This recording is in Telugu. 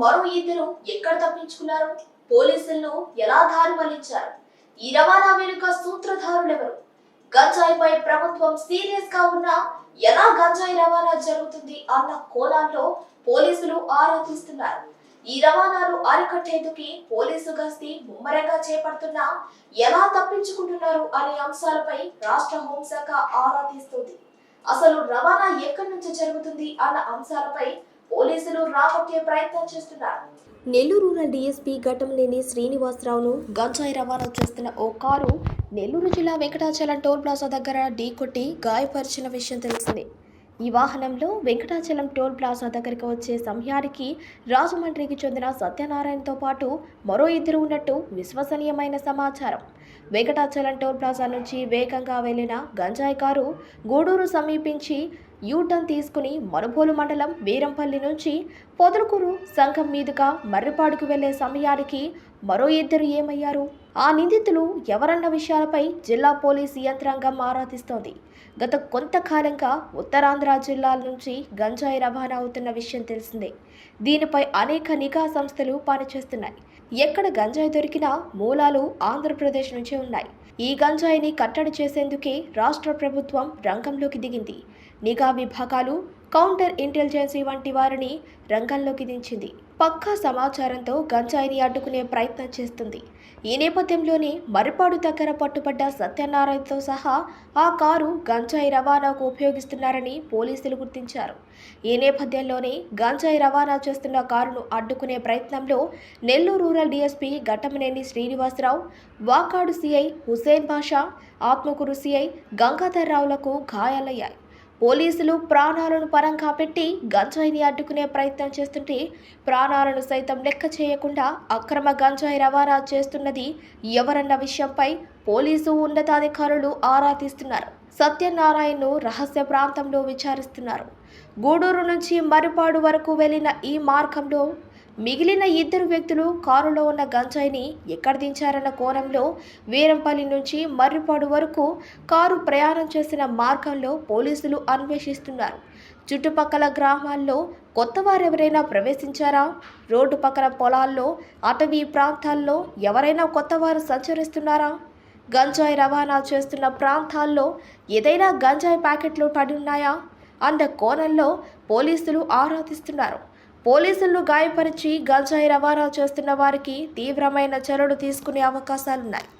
మరో ఇద్దరు ఎక్కడ తప్పించుకున్నారు? పోలీసులను ఎలా దారి మళ్ళించారు? ఈ రవాణా వెనుక సూత్రధారులెవరు? గంజాయిపై ప్రభుత్వం సీరియస్గా ఉన్నా ఎలా గంజాయి రవాణా జరుగుతుంది అన్న కోణాల్లో పోలీసులు ఆరా తీస్తున్నారు. ఈ రవాణాను అరికట్టేందుకు పోలీసు గస్తీ ముమ్మరంగా చేపడుతున్నా ఎలా తప్పించుకుంటున్నారు అనే అంశాలపై రాష్ట్ర హోంశాఖ ఆరా తీస్తుంది. అసలు రవాణా ఎక్కడి నుంచి జరుగుతుంది అన్న అంశాలపై పోలీసులు రాబట్టే ప్రయత్నం చేస్తున్నారు. నెల్లూరు రూరల్ డీఎస్పీ ఘటంలేని శ్రీనివాసరావును గంజాయి రవాణా చేస్తున్న ఓ కారు నెల్లూరు జిల్లా వెంకటాచలం టోల్ ప్లాజా దగ్గర ఢీకొట్టి గాయపరిచిన విషయం తెలిసిందే. ఈ వాహనంలో వెంకటాచలం టోల్ ప్లాజా దగ్గరికి వచ్చే సమయానికి రాజమండ్రికి చెందిన సత్యనారాయణతో పాటు మరో ఇద్దరు ఉన్నట్టు విశ్వసనీయమైన సమాచారం. వెంకటాచలం టోల్ ప్లాజా నుంచి వేగంగా వెళ్ళిన గంజాయి కారు గూడూరు సమీపించి యూటర్న్ తీసుకుని మనుబోలు మండలం వీరంపల్లి నుంచి పొదలకూరు సంఘం మీదుగా మర్రిపాడుకు వెళ్ళే సమయానికి మరో ఇద్దరు ఏమయ్యారు? ఆ నిందితులు ఎవరన్న విషయాలపై జిల్లా పోలీసు యంత్రాంగం ఆరాధిస్తోంది. గత కొంతకాలంగా ఉత్తరాంధ్ర జిల్లాల నుంచి గంజాయి రవాణా అవుతున్న విషయం తెలిసిందే. దీనిపై అనేక నిఘా సంస్థలు పనిచేస్తున్నాయి. ఎక్కడ గంజాయి దొరికినా మూలాలు ఆంధ్రప్రదేశ్ నుంచే ఉన్నాయి. ఈ గంజాయిని కట్టడి చేసేందుకే రాష్ట్ర ప్రభుత్వం రంగంలోకి దిగింది. నిఘా విభాగాలు కౌంటర్ ఇంటెలిజెన్సీ వంటి వారిని రంగంలోకి దించింది. పక్కా సమాచారంతో గంజాయిని అడ్డుకునే ప్రయత్నం చేస్తుంది. ఈ నేపథ్యంలోనే మరిపాడు దగ్గర పట్టుబడ్డ సత్యనారాయణతో సహా ఆ కారు గంజాయి రవాణాకు ఉపయోగిస్తున్నారని పోలీసులు గుర్తించారు. ఈ నేపథ్యంలోనే గంజాయి రవాణా చేస్తున్న కారును అడ్డుకునే ప్రయత్నంలో Nellore rural DSP Ghattamaneni Srinivasarao Vakadu CI Hussain Basha Atmakur CI Gangadhar రావులకు గాయాలయ్యాయి. పోలీసులు ప్రాణాలను పరంగా పెట్టి గంజాయిని అడ్డుకునే ప్రయత్నం చేస్తుంటే ప్రాణాలను సైతం లెక్క చేయకుండా అక్రమ గంజాయి రవాణా చేస్తున్నది ఎవరన్న విషయంపై పోలీసు ఉన్నతాధికారులు ఆరా తీస్తున్నారు. సత్యనారాయణను రహస్య ప్రాంతంలో విచారిస్తున్నారు. గూడూరు నుంచి మరిపాడు వరకు వెళ్ళిన ఈ మార్గంలో మిగిలిన ఇద్దరు వ్యక్తులు కారులో ఉన్న గంజాయిని ఎక్కడ దించారన్న కోణంలో వీరంపల్లి నుంచి మర్రిపాడు వరకు కారు ప్రయాణం చేసిన మార్గంలో పోలీసులు అన్వేషిస్తున్నారు. చుట్టుపక్కల గ్రామాల్లో కొత్త వారెవరైనా ప్రవేశించారా? రోడ్డు పక్కన పొలాల్లో అటవీ ప్రాంతాల్లో ఎవరైనా కొత్తవారు సంచరిస్తున్నారా? గంజాయి రవాణా చేస్తున్న ప్రాంతాల్లో ఏదైనా గంజాయి ప్యాకెట్లు పడి ఉన్నాయా? అన్న కోణంలో పోలీసులు ఆరాధిస్తున్నారు. పోలీసులను గాయపరిచి గంజాయి రవాణా చేస్తున్న వారికి తీవ్రమైన చర్యలు తీసుకునే అవకాశాలున్నాయి.